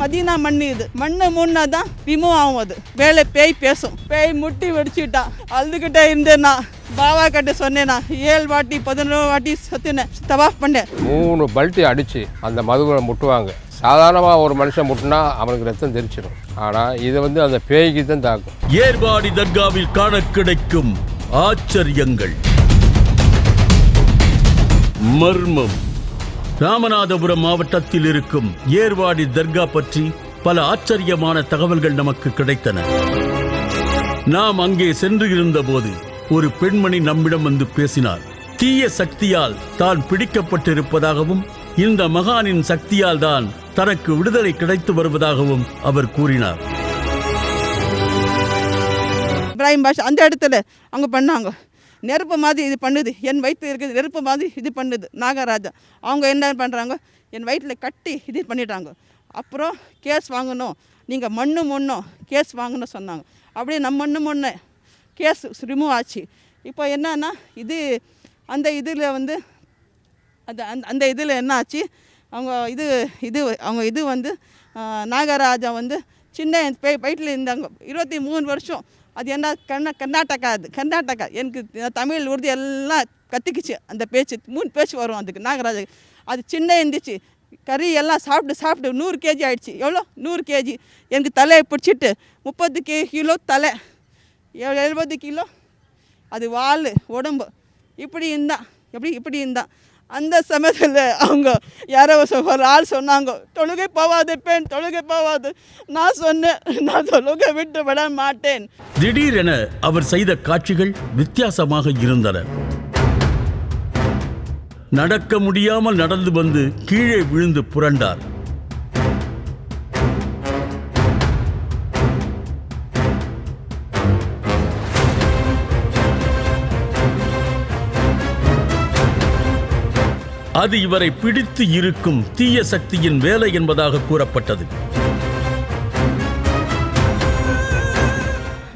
Medina மண் இது. மண்ணு மூணா தான் ரிமூவ் ஆகும் அது. வேலை பேய் பேசும். பேய் முட்டி வெடிச்சுட்டா. அழுதுகிட்டே இருந்தேனா பாபா கிட்ட சொன்னேனா ஏழு வாட்டி பதினோரு வாட்டி சத்தினேன் தவாஃப் பண்ணேன். மூணு பல்ட்டி அடித்து அந்த மதுவை முட்டுவாங்க. சாதாரணமாக ஒரு மனுஷன் முட்டினா அவனுக்கு ரத்தம் தெரிச்சிடும் ஆனால் இது வந்து அந்த பேய்க்கு தான் தாக்கும். ஏர்வாடி தர்காவில் காண கிடைக்கும் ஆச்சரியங்கள். மர்மம். ராமநாதபுரம் மாவட்டத்தில் இருக்கும் ஏர்வாடி தர்கா பற்றி பல ஆச்சரியமான தகவல்கள் நமக்கு கிடைத்தன. நாம் அங்கே சென்று இருந்தபோது ஒரு பெண்மணி நம்மிடம் வந்து பேசினார். தீய சக்தியால் தான் பிடிக்கப்பட்டிருப்பதாகவும் இந்த மகானின் சக்தியால் தான் தனக்கு விடுதலை கிடைத்து வருவதாகவும் அவர் கூறினார். இப்ராஹிம் பாஷா அந்த இடத்துல அங்க பண்ணாங்க. நெருப்பு மாதிரி இது பண்ணுது. என் வயிற்று இருக்குது நெருப்பு மாதிரி இது பண்ணுது. நாகராஜா. அவங்க என்ன பண்ணுறாங்க என் வயிற்றில் கட்டி இது பண்ணிட்டாங்க. அப்புறம் கேஸ் வாங்கணும். நீங்கள் மண்ணு மொண்ணும் கேஸ் வாங்கணும் சொன்னாங்க. அப்படியே நம்ம மண்ணு மொண்ணு கேஸ் ரிமூவ் ஆச்சு. இப்போ என்னன்னா இது அந்த இதில் வந்து அந்த அந்த அந்த இதில் என்ன ஆச்சு? அவங்க இது இது அவங்க இது வந்து நாகராஜா வந்து சின்ன வயிற்றில் இருந்தாங்க. இருபத்தி மூணு வருஷம். அது என்ன கண்ண கர்நாடகா அது கர்நாடகா. எனக்கு தமிழ் உருது எல்லாம் கற்றுக்குச்சு அந்த பேச்சு. மூணு பேச்சு வரும் அதுக்கு. நாகராஜா அது சின்ன இருந்துச்சு கறி எல்லாம் சாப்பிட்டு சாப்பிட்டு நூறு கேஜி ஆயிடுச்சு. எவ்வளோ? நூறு கேஜி. எனக்கு தலையை பிடிச்சிட்டு முப்பது கே கிலோ தலை. எ- எழுபது கிலோ. அது வால் உடம்பு. இப்படி இருந்தான் எப்படி இப்படி இருந்தான் அந்த சமயத்தில் அவங்க யாரோ ஒரு ஆள் சொன்னாங்க தொழுகை போவாது பெண் தொழுகை போவாது. நான் சொன்னேன் நான் தொழுகை விட்டு விட மாட்டேன். திடீரென அவர் செய்த காட்சிகள் வித்தியாசமாக இருந்தன. நடக்க முடியாமல் நடந்து வந்து கீழே விழுந்து புரண்டார். அது இவரை பிடித்து இருக்கும் தீய சக்தியின் வேலை என்பதாக கூறப்பட்டது.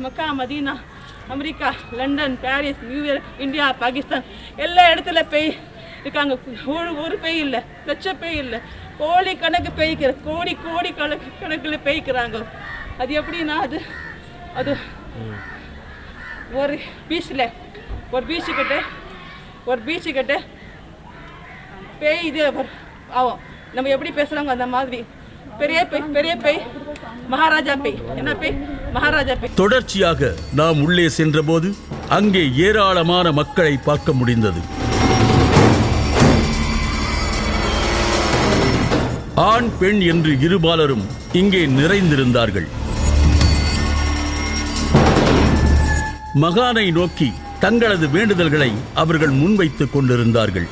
Mecca Medina America London Paris New York India Pakistan எல்லா இடத்துல பேய் இருக்காங்க. ஒரு ஒரு பேய் இல்லை லட்ச பேய் இல்லை. கோடி கணக்கு பேய்க்கிற கோடி கோடி கணக்கு கணக்கில் பேய்க்கிறாங்க. அது எப்படின்னா அது அது ஒரு பீச்சில் ஒரு பீச்சு கிட்ட ஒரு பீச்சு கிட்ட பேய் இது ஆகும் நம்ம எப்படி பேசுகிறாங்க அந்த மாதிரி. பெரிய பேய் பெரிய பேய் மகாராஜா பேய். என்ன பேய்? மகாராஜா பேய். தொடர்ச்சியாக நாம் உள்ளே சென்றபோது அங்கே ஏராளமான மக்களை பார்க்க முடிந்தது. ஆண் பெண் என்று இருபாலரும் இங்கே நிறைந்திருந்தார்கள். மகானை நோக்கி தங்களது வேண்டுதல்களை அவர்கள் முன்வைத்துக் கொண்டிருந்தார்கள்.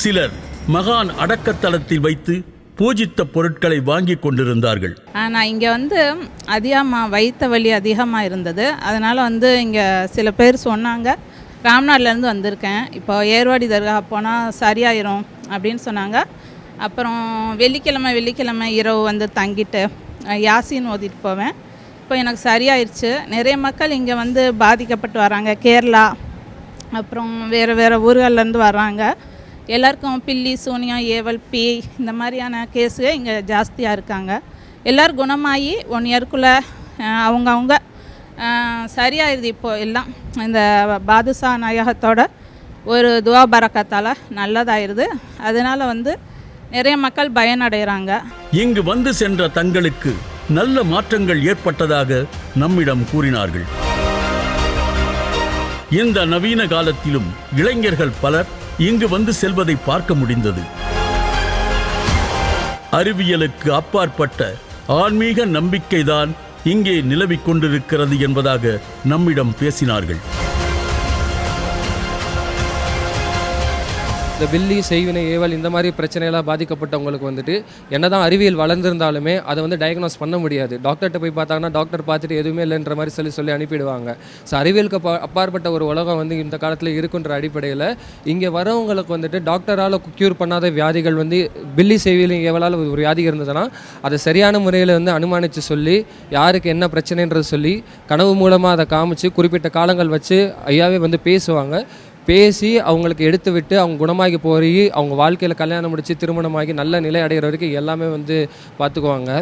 சிலர் மகான் அடக்கத்தலத்தில் வைத்து பூஜித்த பொருட்களை வாங்கி கொண்டிருந்தார்கள். ஆனால் இங்கே வந்து அதிகமாக வைத்த வலி அதிகமாக இருந்தது. அதனால் வந்து இங்கே சில பேர் சொன்னாங்க ராம்நாட்லேருந்து வந்திருக்கேன். இப்போ ஏர்வாடி தர்கா போனால் சரியாயிரும் அப்படின்னு சொன்னாங்க. அப்புறம் வெள்ளிக்கிழமை வெள்ளிக்கிழமை இரவு வந்து தங்கிட்டு யாசின்னு ஓதிட்டு போவேன். இப்போ எனக்கு சரியாயிருச்சு. நிறைய மக்கள் இங்கே வந்து பாதிக்கப்பட்டு வராங்க. கேரளா அப்புறம் வேறு வேறு ஊர்கள்லேருந்து வர்றாங்க. எல்லாருக்கும் பில்லி சூனியம் ஏவல் பேய் இந்த மாதிரியான கேஸு இங்கே ஜாஸ்தியாக இருக்காங்க. எல்லோரும் குணமாகி ஒன் இயர்க்குள்ளே அவங்கவுங்க சரியாயிருது இப்போது எல்லாம். இந்த பாதுஷா நாயகத்தோட ஒரு துவா பரக்கத்தால் நல்லதாயிருது. அதனால் வந்து நிறைய மக்கள் பயனடைகிறாங்க இங்கு வந்து சென்ற தங்களுக்கு நல்ல மாற்றங்கள் ஏற்பட்டதாக நம்மிடம் கூறினார்கள். இந்த நவீன காலத்திலும் இளைஞர்கள் பலர் இங்கு வந்து செல்வதை பார்க்க முடிந்தது. அறிவியலுக்கு அப்பாற்பட்ட ஆன்மீக நம்பிக்கைதான் இங்கே நிலவிக் கொண்டிருக்கிறது என்பதாக நம்மிடம் பேசினார்கள். இந்த பில்லி செய்வினை ஏவல் இந்த மாதிரி பிரச்சனையெல்லாம் பாதிக்கப்பட்டவங்களுக்கு வந்துட்டு என்னதான் அறிவியல் வளர்ந்துருந்தாலுமே அதை வந்து டயக்னோஸ் பண்ண முடியாது. டாக்டர்கிட்ட போய் பார்த்தாங்கன்னா டாக்டர் பார்த்துட்டு எதுவுமே இல்லைன்ற மாதிரி சொல்லி சொல்லி அனுப்பிடுவாங்க. ஸோ அறிவியலுக்கு அப்பாற்பட்ட ஒரு உலகம் வந்து இந்த காலத்தில் இருக்குன்ற அடிப்படையில் இங்கே வரவங்களுக்கு வந்துட்டு டாக்டரால் க்யூர் பண்ணாத வியாதிகள் வந்து பில்லி செய்வினை ஏவலால் ஒரு வியாதி இருந்ததுன்னா அதை சரியான முறையில் வந்து அனுமானித்து சொல்லி யாருக்கு என்ன பிரச்சனைன்றது சொல்லி கனவு மூலமாக அதை காமிச்சு குறிப்பிட்ட காலங்கள் வச்சு ஐயாவே வந்து பேசுவாங்க. பேசி அவங்களுக்கு எடுத்து விட்டு அவங்க குணமாகி போய் அவங்க வாழ்க்கையில் கல்யாணம் முடித்து திருமணமாகி நல்ல நிலை அடைகிற வரைக்கும் எல்லாமே வந்து பார்த்துக்குவாங்க.